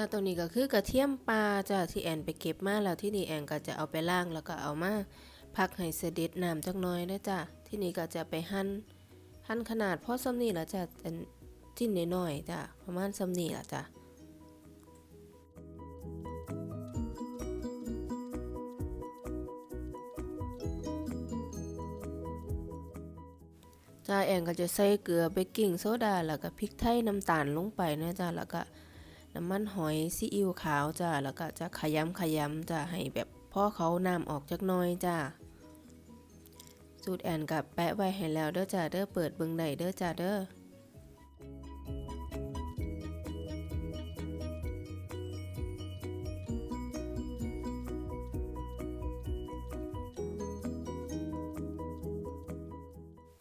จ้าตัวนี้ก็คือกระเทียมปลาจ้าที่แอนไปเก็บมาแล้วที่นี่แอนก็จะเอาไปล้างแล้วก็เอามาพักให้เสด็จน้ำจักน้อยนะจ้าที่นี่ก็จะไปหั่นหั่นขนาดพอสำนี่ละจ้าอันจิ้นน้อยๆจ้าประมาณสำนี่ละจ้าจ้าแอนก็จะใส่เกลือเบกกิ้งโซดาแล้วก็พริกไทยน้ำตาลลงไปนะจ้าแล้วก็ น้ำมันหอยซีอิ๊วขาวจ้าแล้วก็จะขยำขยำจ้าให้แบบพ่อเขาน้ำออกจากน้อยจ้าสูตรแอนกับแปะไว้ให้แล้วเด้อจ้าเด้อเปิดเบิ่งได้เด้อจ้าเด้อ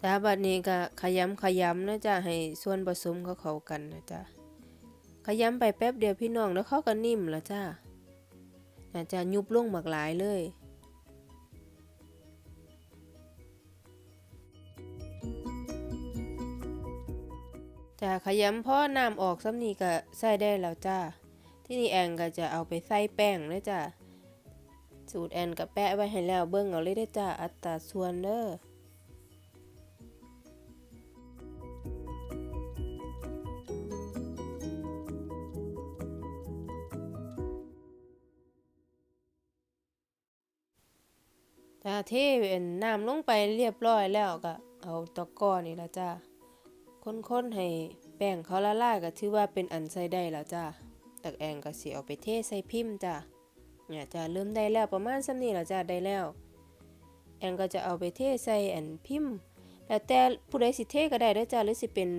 จ้าบัดนี้ก็ขยำขยำนะจ้าให้ส่วนผสมเขาเข้ากันนะจ้า ขย้ำไปแป๊บเดียวพี่น้องแล้วเขาก็นิ่มแล้วจ้าน่าจจะยุบลงหมากหลายเลยจ้าขยำพ่อน้ำออกซ้ำนี้ก็ใส่ได้แล้วจ้า ที่นี่แอนก็จะเอาไปใส่แป้งนะจ้าสูตรแอนกับแปะไว้ให้แล้วเบิ้งเอาเลยได้จ้า อัตราส่วนเด้อ จ้าเทเป็นน้ำลงไปเรียบร้อยแล้วก็เอาตะกร้อนี่ละจ้าค้นๆให้แป้งเขาละลายก็ถือว่าเป็นอันใส่ได้แล้วจ้าตักแองก็สิเอาไปเทใส่พิมพ์จ้าเนี่ยจ้าเริ่มได้แล้วประมาณส่ำนี้แล้วจ้าได้แล้ว แองก็จะเอาไปเทใส่อันพิมพ์แล้วแต่ผู้ใดสิเทก็ได้ด้อจ้าหรือสิเป็น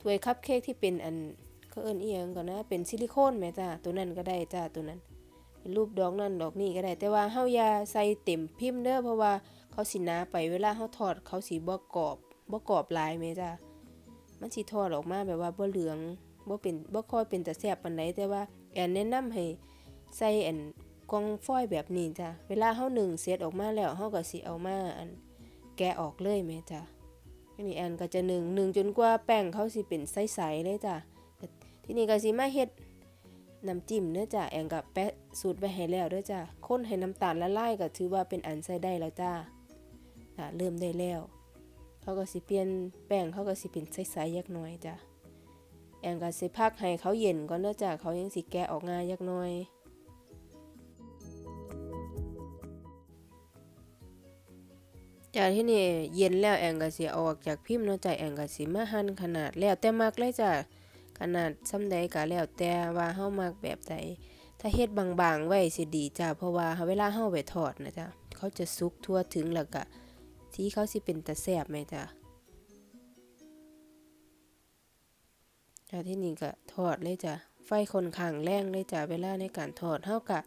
ถ้วยคัพเค้กที่เป็นอันเขาเอิ้นอียงก่อนนะเป็นซิลิโคนแหมจ้าตัวนั้นก็ได้จ้าตัวนั้น เป็นรูปดอกนั่นดอกนี่ก็ได้ แต่ว่าเฮาอย่าใส่เต็มพิมพ์เด้อเพราะว่าเขาสิหนาไปเวลาเฮาทอดเขาสิบ่กรอบบ่กรอบลายแม่จ้ามันสิทอดออกมาแบบว่าบ่เหลืองบ่เป็นบ่ค่อยเป็นตาแซ่บปานใดแต่ว่าแอนแนะนำให้ใส่อันกล่องฟอยล์แบบนี้จ้าเวลาเฮานึ่งเสร็จออกมาแล้วเฮาก็สิเอามาอันแกะออกเลยแม่จ้าอันนี้แอนก็จะนึ่งนึ่งจนกว่าแป้งเขาสิเป็นใสๆเลยจ้าทีนี้ก็สิมาเฮ็ด น้ำจิ้มเนื้อจ้าแองกับแปะสูตรไว้ให้แล้วเด้อจ้าคนให้น้ำตาลละลายก็ถือว่าเป็นอันใส่ได้แล้วจ้าอะเริ่มได้แล้ว เขาก็สิเปลี่ยนแป้งเขาก็สิเป็นใสๆยักหน่อยจ้าแองก็สิพักให้เขาเย็นก่อนเด้อจ้าเขายังสิแกะออกง่ายยักหน่อยจากที่นี่เย็นแล้วแองก็สิเอาออกจากพิมพ์เนาะจ้าแองก็สิมาหั่นขนาดแล้วแต่มักเลยจ้า ขนาดซ้ำใดก็แล้วแต่ว่าเฮามักแบบใดถ้าเฮ็ดบางๆ ไว้สิดีจ้าเพราะว่าเวลาเฮาไปทอดนะจ้ะเขาจะสุกทั่วถึงแล้วก็ที่เขาสิเป็นตะแซ่บไหมจ้ะที่นี่ก็ทอดเลยจ้ะไฟคนข้างแรงเลยจ้ะเวลาในการทอดเฮากะ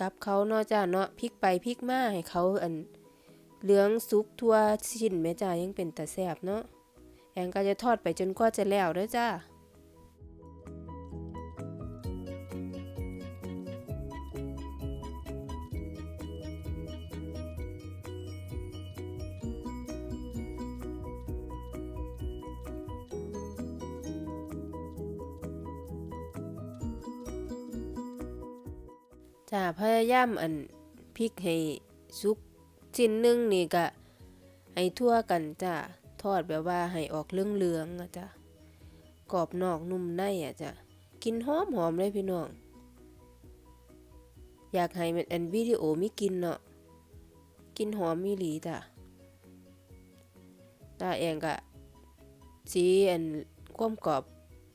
กับเขาเนาะจ้ะเนาะพลิกไปพลิกมาให้เขาอันเหลืองสุกทั่วชิ้นแม่จ้ะยังเป็นตะแซ่บเนาะแองก็จะทอดไปจนกว่าจะแล้วเด้อจ้า จ้าพยายามอันพริกให้สุกชิ้นนึงนี่ก็ให้ทั่วกันจ้าทอดแบบว่าให้ออกเหลืองๆอะจ้ะกรอบนอกนุ่มในอะจ้ะกินหอมหอมเลยพี่น้อง อยากให้มันอันวิดีโอมีกินเนาะกินหอมมีหลีจ้ะตาแองก็สีอันควมกรอบ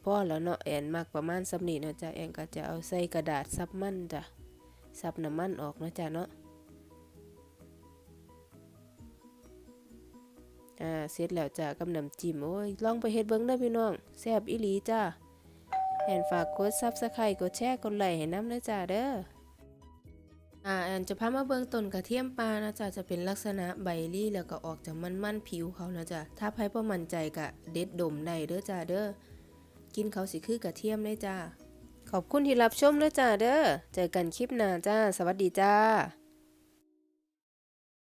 พ่อแล้วเนาะแอนมากประมาณสำนีเนาะจ้ะแอนก็จะเอาใส่กระดาษซับมันจ้ะ ซับน้ำมันออกเนาะจ้ะเนาะอ่าเสร็จแล้วจ้ะกับน้ำจิ้มโอ้ยลองไปเฮ็ดเบิ่งเด้พี่น้องแซ่บอีหลีจ้าแอนฝากกด Subscribe กดแชร์กดไลค์ให้นำเด้อจ้าเด้ออ่าแอนจะพามาเบิ่งต้นกระเทียมปลานะจ้ะจะเป็นลักษณะใบรี่แล้วก็ออกจากมันๆผิวเขานะจ้ะถ้าใครบ่มั่นใจก็เด็ดดมได้เด้อจ้าเด้อกินเขาสิคือกระเทียมเลยจ้า ขอบคุณที่รับชมด้อจ้าเด้อ เจอกันคลิปหน้าจ้า สวัสดีจ้า